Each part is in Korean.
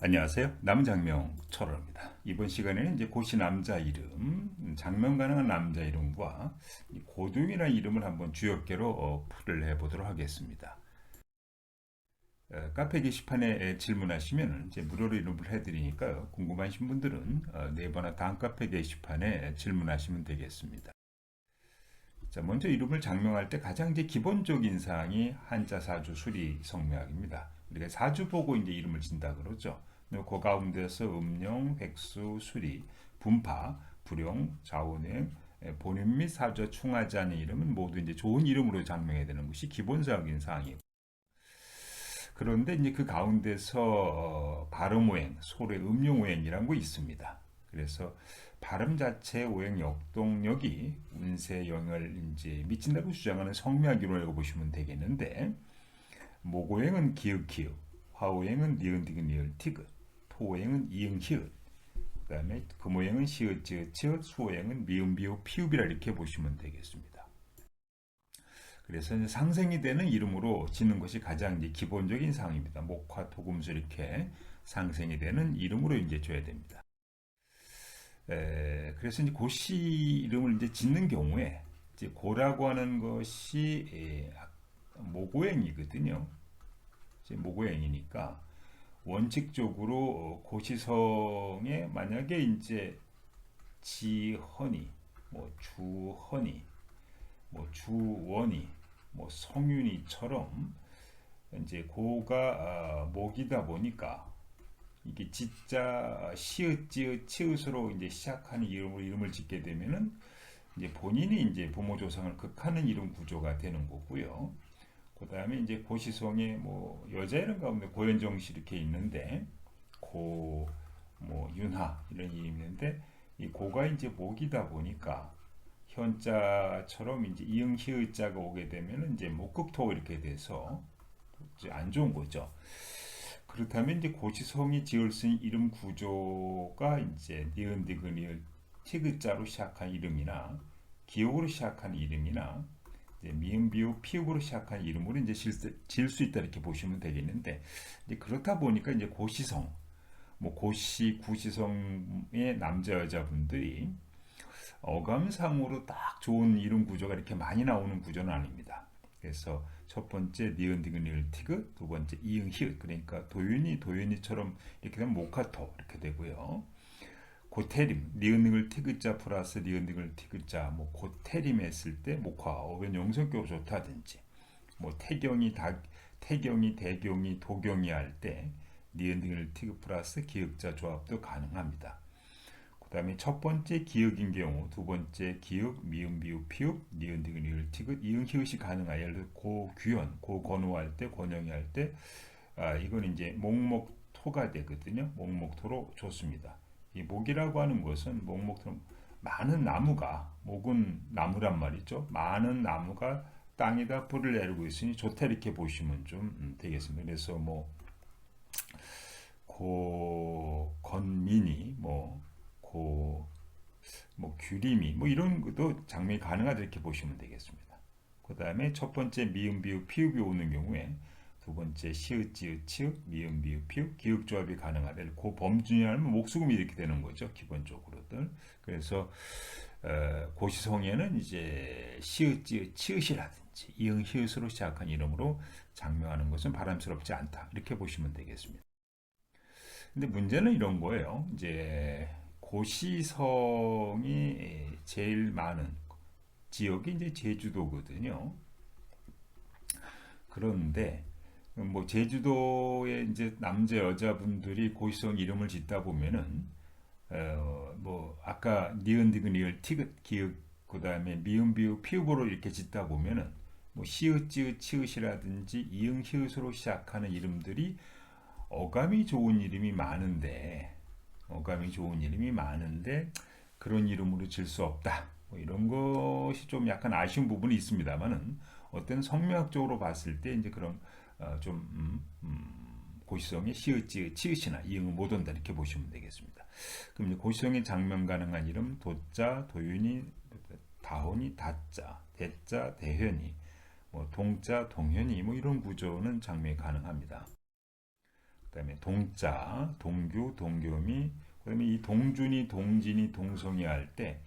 안녕하세요. 남장명 철호입니다. 이번 시간에는 이제 고시 남자 이름, 장명 가능한 남자 이름과 이 고도임이라는 이름을 한번 주역계로 어, 풀을 해보도록 하겠습니다. 어, 카페 게시판에 질문하시면 이제 무료로 이름을 해드리니까요. 궁금하신 분들은 어, 네이버나 다음 카페 게시판에 질문하시면 되겠습니다. 자, 먼저 이름을 장명할 때 가장 이제 기본적인 사항이 한자 사주 수리 성명입니다. 우리가 사주 보고 이제 이름을 진다 그러죠. 그 가운데서 음령, 백수, 수리, 분파, 불용, 자원행, 본인 및 사주 충하지 않은 이름은 모두 이제 좋은 이름으로 장명해야 되는 것이 기본적인 사항이고. 그런데 이제 그 가운데서 어, 발음 오행, 소의 음용 오행이라는 거 있습니다. 그래서 발음 자체 오행 역동력이 운세 영향을 이제 미친다고 주장하는 성명학으로 읽어보시면 되겠는데 목오행은 기읍 기읍, 화오행은 니은 디귿 니을 티귿, 토오행은 이응 히읗, 그 다음에 금오행은 시읒 지읒 치읒, 수오행은 미음 비읍 피읍이라 이렇게 보시면 되겠습니다. 그래서 상생이 되는 이름으로 짓는 것이 가장 이제 기본적인 사항입니다. 목화 토금수 이렇게 상생이 되는 이름으로 이제 줘야 됩니다. 에, 그래서 이제 고시 이름을 이제 짓는 경우에 이제 고라고 하는 것이 에, 모고행이거든요. 이제 모고행이니까 원칙적으로 어, 고시성에 만약에 이제 지헌이, 뭐 주헌이, 뭐 주원이, 뭐 성윤이처럼 이제 고가 아, 목이다 보니까 이게 진짜 시읒, 지읒, 치읒으로 이제 시작하는 이름으로 이름을 짓게 되면은 이제 본인이 이제 부모 조상을 극하는 이름 구조가 되는 거고요. 그 다음에 이제 고시성에 뭐 여자 이름 가운데 고현정 씨 이렇게 있는데 고, 뭐 윤하 이런 이름이 있는데 이 고가 이제 목이다 보니까 현자처럼 이제 이응 히읗자가 오게 되면은 이제 목극토 이렇게 돼서 이제 안 좋은 거죠. 그렇다면 이제 고시성이 지을 수 있는 이름 구조가 이제 니은 디귿 니을 티귿자로 시작한 이름이나 기억으로 시작한 이름이나 미음 비읍 피읍으로 시작한 이름으로 이제 지을 수 있다 이렇게 보시면 되겠는데 이제 그렇다 보니까 이제 고시성 뭐 고시 구시성의 남자 여자분들이 어감상으로 딱 좋은 이름 구조가 이렇게 많이 나오는 구조는 아닙니다. 그래서 첫 번째 니은 디귿 니을 티귿, 두 번째 이응 히읗 그러니까 도윤이 도윤이처럼 이렇게 되면 모카토 이렇게 되고요. 고테림 니은 니을 티귿자 플러스 니은 니을 티귿자 뭐 고테림 했을 때 목화 어변 영성격으로 좋다든지 뭐 태경이 다 태경이 대경이 도경이 할 때 니은 니을 티귿 플러스 기역자 조합도 가능합니다. 그 다음에 첫 번째 기역인 경우, 두 번째 기역, 미음, 비읍, 피읍, 니은, 디귿, 니을, 티귿, 이응, 히읗이 가능한 예를 들어 고규현, 고건우할 때, 권영이 할 때, 아, 이건 이제 목목토가 되거든요. 목목토로 좋습니다. 이 목이라고 하는 것은 목목토 많은 나무가 목은 나무란 말이죠. 많은 나무가 땅에다 불을 내리고 있으니 좋다 이렇게 보시면 좀 음, 되겠습니다. 그래서 뭐 고건민이 뭐 고, 뭐 규림이 뭐 이런 것도 장명이 가능하다 이렇게 보시면 되겠습니다. 그 다음에 첫 번째 미음 비읍 피읍이 오는 경우에 두 번째 시읒 지읒 치읒 미음 비읍 피읍 기읍 조합이 가능하다. 그 범준이 하면 목수금이 이렇게 되는 거죠. 기본적으로들. 그래서 어, 고시성에는 이제 시읒 지읒 치읒이라든지 이응 히읗으로 시작한 이름으로 장명하는 것은 바람스럽지 않다. 이렇게 보시면 되겠습니다. 근데 문제는 이런 거예요. 이제 고시성이 제일 많은 지역이 이제 제주도거든요. 그런데 뭐 제주도의 이제 남자 여자분들이 고시성 이름을 짓다 보면은 어 뭐 아까 니은 디귿 니을 티귿 기읍 그다음에 미음 비읍 피읍으로 이렇게 짓다 보면은 뭐 시읒 지읒 치읒이라든지 이응 히읗으로 시작하는 이름들이 어감이 좋은 이름이 많은데 어감이 좋은 이름이 많은데 그런 이름으로 질 수 없다. 뭐 이런 것이 좀 약간 아쉬운 부분이 있습니다만은 어떤 성명학적으로 봤을 때 이제 그런 어, 좀 음, 음, 고시성의 시읒지 치읒이나 이응을 못 온다 이렇게 보시면 되겠습니다. 그럼 고시성의 장명 가능한 이름 도자, 도윤이, 다혼이, 다자, 대자, 대현이, 뭐 동자, 동현이 뭐 이런 구조는 장명이 가능합니다. 그다음에 동자, 동규, 동교미, 그다음에 이 동준이, 동진이, 동성이 할 때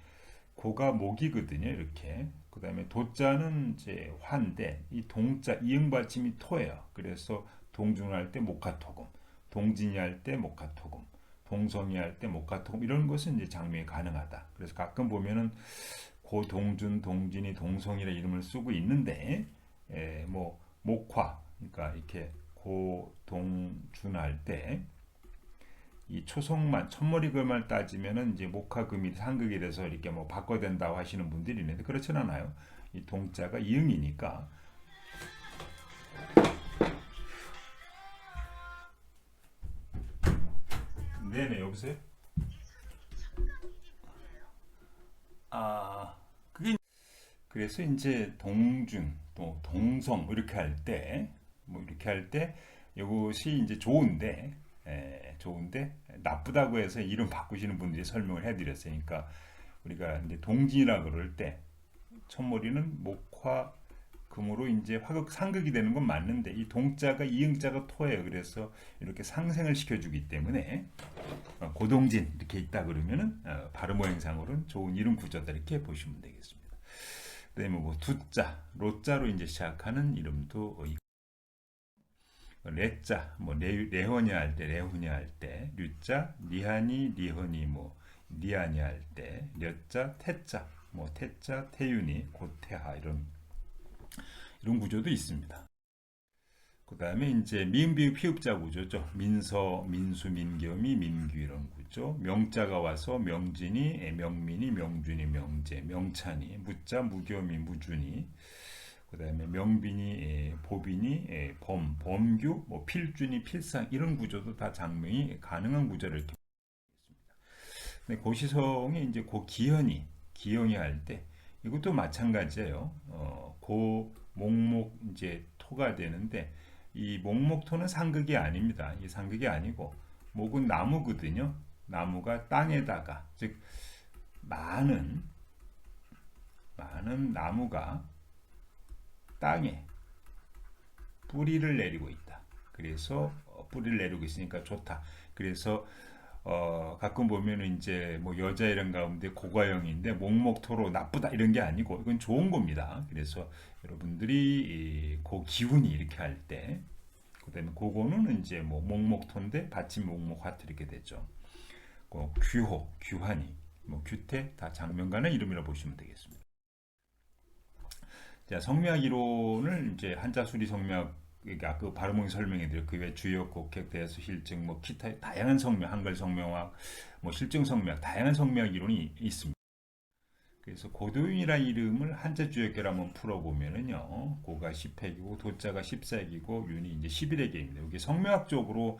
고가 목이거든요. 이렇게. 그 다음에 도자는 이제 화인데 이 동자 이응 받침이 토예요. 그래서 동준 할때 목화토금, 동진이 할 때 목화토금, 동성이 할 때 목화토금 이런 것은 이제 장명이 가능하다. 그래서 가끔 보면은 고 동준, 동진이, 동성이라 이름을 쓰고 있는데 에, 뭐 목화 그러니까 이렇게 고 동준 할 때 이 초성만 첫머리글만 따지면은 이제 목화금이 상극이 돼서 이렇게 뭐 바꿔야 된다고 하시는 분들이 있는데 그렇진 않아요. 이 동자가 이응이니까 네네 여보세요. 아 그게 그래서 이제 동준 또 동성 뭐 이렇게 할 때 뭐 이렇게 할 때 이것이 이제 좋은데 에, 좋은데 나쁘다고 해서 이름 바꾸시는 분들이 설명을 해드렸으니까 우리가 이제 동진이라 그럴 때 첫머리는 목화 금으로 이제 화극 상극이 되는 건 맞는데 이 동자가 이응자가 토예요. 그래서 이렇게 상생을 시켜주기 때문에 어, 고동진 이렇게 있다 그러면은 어, 발음 모양상으로는 좋은 이름 구조다 이렇게 보시면 되겠습니다. 그다음에 뭐 두자, 로자로 이제 시작하는 이름도 어, 레자, 뭐 레, 레허니 할 때, 레후니 할 때, 류자, 리하니, 리허니, 뭐 리아니 할 때, 려자, 태자, 뭐 태자, 태윤이, 고태하 이런 이런 구조도 있습니다. 그 다음에 이제 비읍, 피읍자 구조죠. 민서, 민수, 민겸이, 민규 이런 구조. 명자가 와서 명진이, 예, 명민이, 명준이, 명재, 명찬이, 무자, 무겸이, 무준이. 그 다음에 명빈이, 예, 보빈이, 예, 범, 범규, 뭐 필준이, 필상 이런 구조도 다 장명이 가능한 구조를 이렇게 보겠습니다. 근데 고시성이 이제 고 기현이, 기영이 할 때 이것도 마찬가지예요. 어, 고 목목 이제 토가 되는데 이 목목토는 상극이 아닙니다. 이 상극이 아니고 목은 나무거든요. 나무가 땅에다가 즉 많은 많은 나무가 땅에 뿌리를 내리고 있다. 그래서 어, 뿌리를 내리고 있으니까 좋다. 그래서 어, 가끔 보면은 이제 뭐 여자 이름 가운데 고가형인데 목목토로 나쁘다 이런 게 아니고 이건 좋은 겁니다. 그래서 여러분들이 그 기운이 이렇게 할 때, 그다음에 그거는 이제 뭐 목목토인데 받침 목목화토 이렇게 되죠. 그 규호, 규환이, 뭐 규태 다 장면가는 이름이라 보시면 되겠습니다. 자, 성묘학 이론을 이제 한자 수리 성묘학 그러니까 그 발음을 설명해 드려 그 외 주요 곡획 대수 실증 뭐 기타 다양한 성명 한글 성명학 뭐 실증 성명 다양한 성명학 이론이 있습니다. 그래서 고도윤이라는 이름을 한자 주역계로 한번 풀어보면은요 고가 10획이고 도자가 14획이고 윤이 이제 11획입니다. 여기 성명학적으로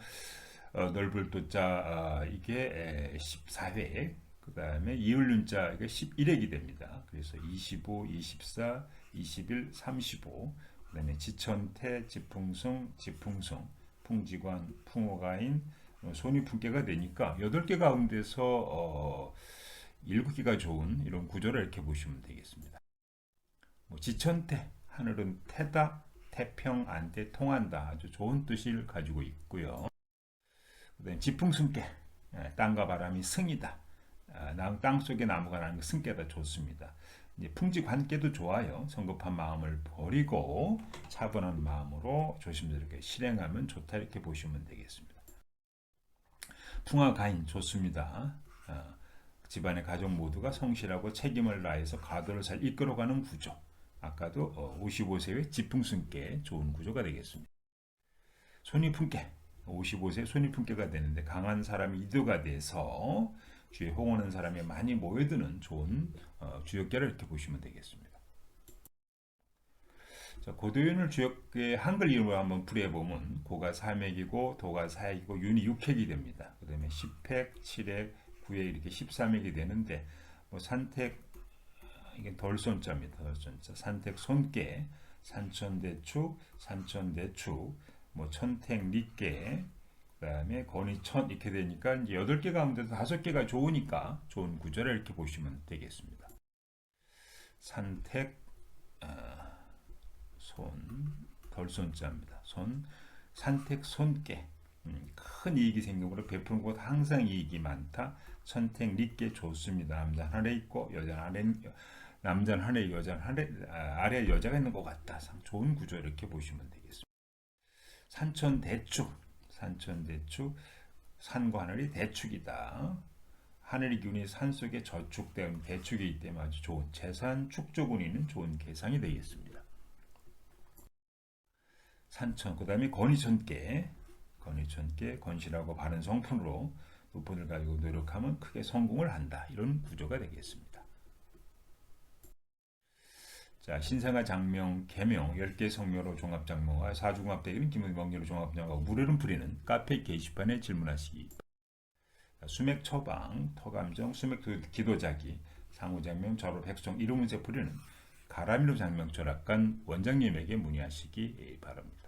어, 넓을 도자 어, 이게 14획 그 다음에 이을윤자 이게 11획이 됩니다. 그래서 25, 24, 21, 35 그 다음에 지천태, 지풍승, 지풍성, 풍지관, 풍호가인, 어, 손이풍계가 되니까 여덟 개 가운데서 어, 일곱 개가 좋은 이런 구조를 이렇게 보시면 되겠습니다. 뭐 지천태, 하늘은 태다, 태평, 안태, 통한다 아주 좋은 뜻을 가지고 있고요. 그다음에 지풍승계, 예, 땅과 바람이 승이다. 아, 땅 속에 나무가 나는 게 승계다 좋습니다. 풍지 관계도 좋아요. 성급한 마음을 버리고 차분한 마음으로 조심스럽게 실행하면 좋다 이렇게 보시면 되겠습니다. 풍화가인 좋습니다. 어, 집안의 가족 모두가 성실하고 책임을 다해서 가도를 잘 이끌어가는 구조. 아까도 어, 55세의 지풍승께 좋은 구조가 되겠습니다. 손이풍께 55세 손이풍께가 되는데 강한 사람이 이도가 돼서 주에 홍하는 사람이 많이 모여드는 좋은 어, 주역계를 이렇게 보시면 되겠습니다. 자, 고도윤을 주역계 한글 이름으로 한번 풀이해 보면 고가 3핵이고 도가 4핵이고 윤이 6핵이 됩니다. 그 다음에 10핵, 7핵, 9핵 이렇게 13핵이 되는데 뭐 산택 이게 덜손자입니다. 덜손자. 산택 손깨, 산천대축, 산천대축, 뭐 천택 니깨, 그다음에 건이천 이렇게 되니까 이제 여덟 개 가운데서 다섯 개가 좋으니까 좋은 구조를 이렇게 보시면 되겠습니다. 산택 어, 손 덜손자입니다. 손 산택 손깨 음, 큰 이익이 생기므로 베푸는 곳 항상 이익이 많다. 선택 리께 좋습니다. 남자 하나에 있고 여자 아래 남자 하나에 여자 아래 아, 아래 여자가 있는 것 같다. 상 좋은 구조 이렇게 보시면 되겠습니다. 산천 대축 산천 대축 산과 하늘이 대축이다. 하늘의 기운이 산 속에 저축된 대축이기 때문에 아주 좋은 재산 축조군이는 좋은 계상이 되겠습니다. 산천 그 다음에 건의천계 건의천계 건실하고 바른 성품으로 높은을 가지고 노력하면 크게 성공을 한다 이런 구조가 되겠습니다. 자 신생아 장명 개명 10개 성묘로 종합장명과 사중합대기는 김의 명료로 종합장명하고 무료는 부리는 카페 게시판에 질문하시기 자, 수맥 처방 터감정 수맥 기도자기 상호장명 절업 핵성 이름문세 부리는 가라밀로 장명 철학관 원장님에게 문의하시기 바랍니다.